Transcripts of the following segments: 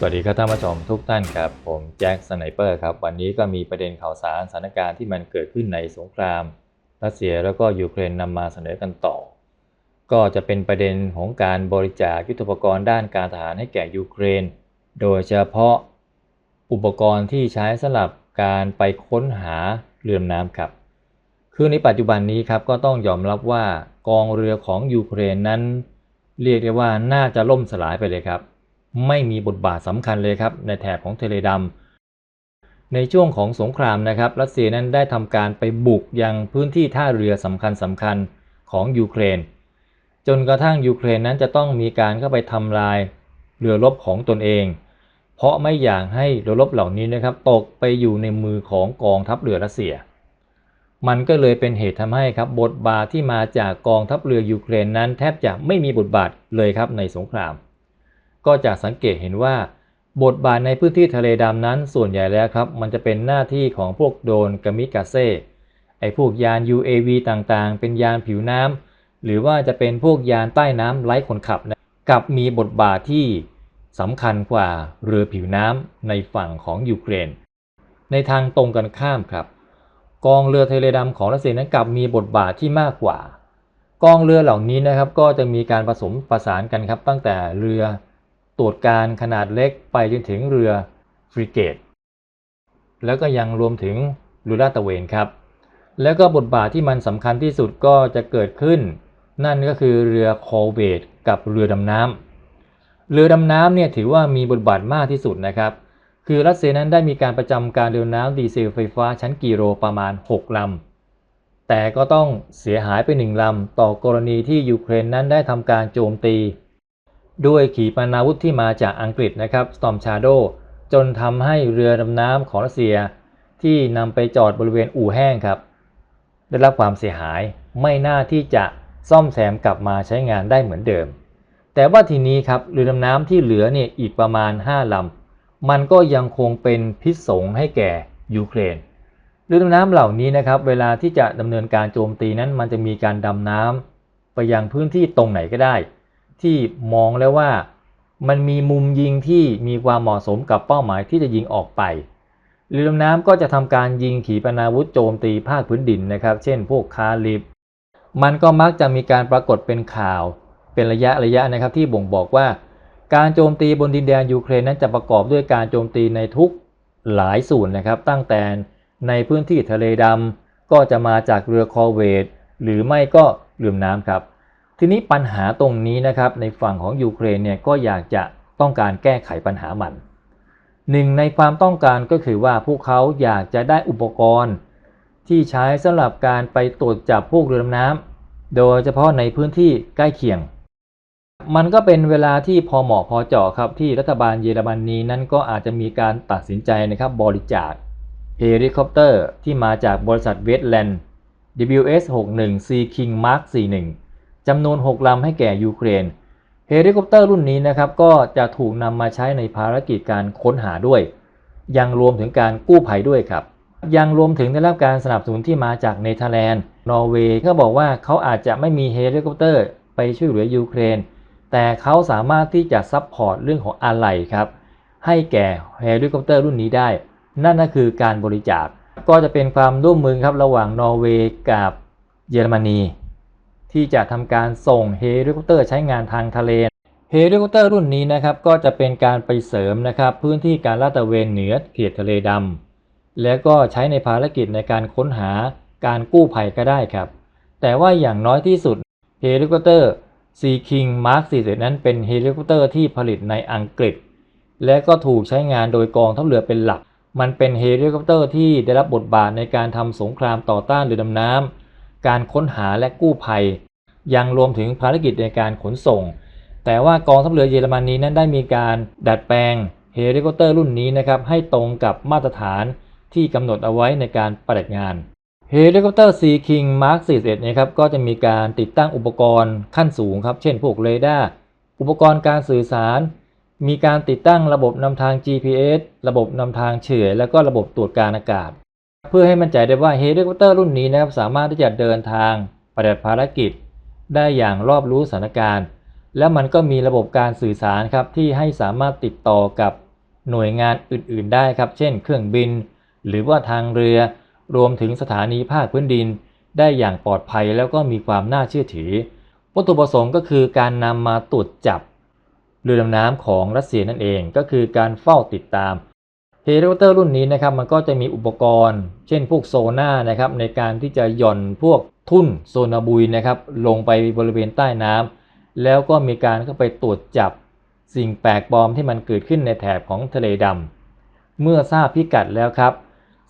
สวัสดีครับท่านผู้ชมทุกท่านครับ ผมแจ็คสไนเปอร์ครับ วันนี้ก็มีประเด็นข่าวสารสถานการณ์ที่มันเกิดขึ้นในสงครามรัสเซียแล้วก็ยูเครนนำมาเสนอกันต่อ ก็จะเป็นประเด็นของการบริจาคยุทโธปกรณ์ด้านการทหารให้แก่ยูเครน โดยเฉพาะอุปกรณ์ที่ใช้สำหรับการไปค้นหาเรือดำน้ำครับคือในปัจจุบันนี้ครับก็ต้องยอมรับว่ากองเรือของยูเครนนั้น เรียกได้ว่าน่าจะล่มสลายไปเลยครับ ไม่มีบทบาทสำคัญเลยครับในแถบของเทเลดัมในช่วงของสงครามนะครับรัสเซียนั้นได้ทำการไปบุกยังพื้นที่ท่าเรือสำคัญสำคัญของยูเครน จนกระทั่งยูเครนนั้นจะต้องมีการเข้าไปทำลายเรือรบของตนเอง เพราะไม่อยากให้เรือรบเหล่านี้นะครับตกไปอยู่ในมือของกองทัพเรือรัสเซีย มันก็เลยเป็นเหตุทำให้ครับบทบาทที่มาจากกองทัพเรือยูเครนนั้น แทบจะไม่มีบทบาทเลยครับในสงคราม ก็จะสังเกตเห็นว่า บทบาทในพื้นที่ทะเลดำนั้นส่วนใหญ่แล้วครับ มันจะเป็นหน้าที่ของพวกโดรนกามิกาเซ่ไอพวกยาน UAV ต่างๆ เป็นยานผิวน้ำหรือว่าจะเป็นพวกยานใต้น้ำไร้คนขับนะกับมีบทบาทที่สำคัญกว่าเรือผิวน้ำในฝั่งของยูเครน ในทางตรงกันข้ามครับ กองเรือเทเลดำของรัสเซียนั้นกลับมีบทบาทที่มากกว่า กองเรือเหล่านี้นะครับก็จะมีการผสมประสานกันครับตั้งแต่เรือ ตรวจการขนาดเล็กไปจนถึงเรือฟริเกต แล้วก็ยังรวมถึงเรือลาดตระเวนครับ แล้วก็บทบาทที่มันสำคัญที่สุดก็จะเกิดขึ้น นั่นก็คือเรือคอลเวตกับเรือดำน้ำเรือดำน้ำเนี่ยถือว่ามีบทบาทมากที่สุดนะครับ คือรัสเซียนั้นได้มีการประจำการเรือน้ำดีเซลไฟฟ้าชั้นกิโลประมาณ 6ลำแต่ก็ต้องเสียหายไปหนึ่งลำต่อกรณีที่ยูเครนนั้นได้ทำการโจมตี ด้วยขีปนาวุธที่มาจากอังกฤษนะครับ Storm Shadow จนทำให้เรือดำน้ำของรัสเซีย ที่นำไปจอดบริเวณอู่แห้งครับ ได้รับความเสียหายไม่น่าที่จะซ่อมแซมกลับมาใช้งานได้เหมือนเดิม แต่ว่าทีนี้ครับเรือดำน้ำที่เหลือเนี่ยอีกประมาณ 5ลำมันก็ยังคงเป็นพิษสงให้แก่ยูเครนเรือดำน้ำเหล่านี้นะครับเวลาที่จะดำเนินการโจมตีนั้นมันจะมีการดำน้ำไปยังพื้นที่ตรงไหนก็ได้ ที่มองแล้วว่ามันมีมุมยิงที่มีความเหมาะสมกับเป้าหมายที่จะยิงออกไปเรือดำน้ำก็จะทำการยิงขีปนาวุธโจมตีภาคพื้นดินนะครับ เช่น พวกคาลิบ มันก็มักจะมีการปรากฏเป็นข่าวเป็นระยะระยะนะครับ ที่บ่งบอกว่า การโจมตีบนดินแดนยูเครนนั้นจะประกอบด้วยการโจมตีในทุกหลายส่วนนะครับ ตั้งแต่ในพื้นที่ทะเลดำก็จะมาจากเรือคอเวตหรือไม่ก็เรือน้ำครับ ทีนี้ปัญหาตรงนี้นะครับในฝั่งของยูเครนเนี่ยก็อยากจะต้องการแก้ไขปัญหามันหนึ่งในความต้องการก็คือว่าพวกเขาอยากจะได้อุปกรณ์ ที่ใช้สำหรับการไปตรวจจับพวกเรือดำน้ำโดยเฉพาะในพื้นที่ใกล้เคียง มันก็เป็นเวลาที่พอเหมาะพอเจาะครับที่รัฐบาลเยอรมนีนั้นก็อาจจะมีการตัดสินใจนะครับบริจาคเฮลิคอปเตอร์ที่มาจากบริษัทเวสแลนด์ WS61 Sea King Mark 41 จำนวน 6ลำให้แก่ยูเครน เฮลิคอปเตอร์รุ่นนี้นะครับก็จะถูกนำมาใช้ในภารกิจการค้นหาด้วย ยังรวมถึงการกู้ภัยด้วยครับ ยังรวมถึงได้รับการสนับสนุนที่มาจากเนเธอร์แลนด์ นอร์เวย์เขาบอกว่าเขาอาจจะไม่มีเฮลิคอปเตอร์ไปช่วยเหลือยูเครน แต่เขาสามารถที่จะซัพพอร์ตเรื่องของอะไหล่ครับให้แก่เฮลิคอปเตอร์รุ่นนี้ได้ นั่นก็คือการบริจาค ก็จะเป็นความร่วมมือครับระหว่างนอร์เวย์กับเยอรมนี ที่จะทำการส่งเฮลิคอปเตอร์ใช้งานทางทะเลเฮลิคอปเตอร์รุ่นนี้นะครับก็จะเป็นการไปเสริมนะครับพื้นที่การลาดตระเวนเหนือเขตทะเลดำและก็ใช้ในภารกิจในการค้นหาการกู้ภัยก็ได้ครับ แต่ว่าอย่างน้อยที่สุดเฮลิคอปเตอร์ Sea King Mark 41นั้นเป็นเฮลิคอปเตอร์ที่ผลิตในอังกฤษ และก็ถูกใช้งานโดยกองทัพเรือเป็นหลัก มันเป็นเฮลิคอปเตอร์ที่ได้รับบทบาทในการทำสงครามต่อต้านเรือดำน้ำ การค้นหาและกู้ภัย ยังรวมถึงภารกิจในการขนส่ง แต่ว่ากองทัพเรือเยอรมนนีนั้นได้มีการดัดแปลงเฮลิคอปเตอร์รุ่นนี้นะครับให้ตรงกับมาตรฐานที่กำหนดเอาไว้ในการปฏิบัติงานเฮลิคอปเตอร์ Sea King Mark 41นะครับก็จะมีการติดตั้งอุปกรณ์ขั้นสูงครับ เช่นพวกเรดาร์ อุปกรณ์การสื่อสาร มีการติดตั้งระบบนำทาง GPS ระบบนำทางเฉื่อย และก็ระบบตรวจการอากาศ เพื่อให้มั่นใจได้ว่าเฮลิคอปเตอร์รุ่นนี้นะครับสามารถที่จะเดินทางปฏิบัติภารกิจ ได้อย่างรอบรู้สถานการณ์ และมันก็มีระบบการสื่อสารครับที่ให้สามารถติดต่อกับหน่วยงานอื่น ๆ ได้ครับเช่น เครื่องบิน หรือว่าทางเรือรวมถึงสถานีภาคพื้นดิน ได้อย่างปลอดภัยแล้วก็มีความน่าเชื่อถือวัตถุประสงค์ก็คือการนำมาตรวจจับเรือดำน้ำของรัสเซียนั่นเอง ก็คือการเฝ้าติดตาม เฮลิคอปเตอร์รุ่นนี้นะครับมันก็จะมีอุปกรณ์ เช่นพวกโซน่านะครับในการที่จะหย่อนพวกทุ่นโซนาบุยนะครับลงไปบริเวณใต้น้ำแล้วก็มีการเข้าไปตรวจจับสิ่งแปลกปลอมที่มันเกิดขึ้นในแถบของทะเลดำเมื่อทราบพิกัดแล้วครับ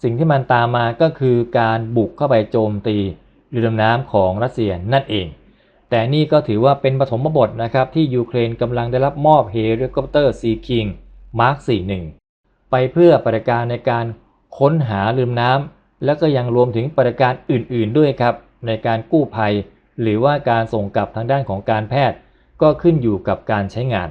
สิ่งที่มันตามมาก็คือการบุกเข้าไปโจมตีเรือดำน้ำของรัสเซียนั่นเอง แต่นี่ก็ถือว่าเป็นปฐมบทนะครับที่ยูเครนกำลังได้รับมอบเฮลิคอปเตอร์ซีคิงมาร์ค 41 ไปเพื่อปฏิการในการค้นหาลืมน้ำแล้วก็ยังรวมถึงปฏิการอื่นๆด้วยครับ ในการกู้ภัย หรือว่าการส่งกลับทางด้านของการแพทย์ ก็ขึ้นอยู่กับการใช้งาน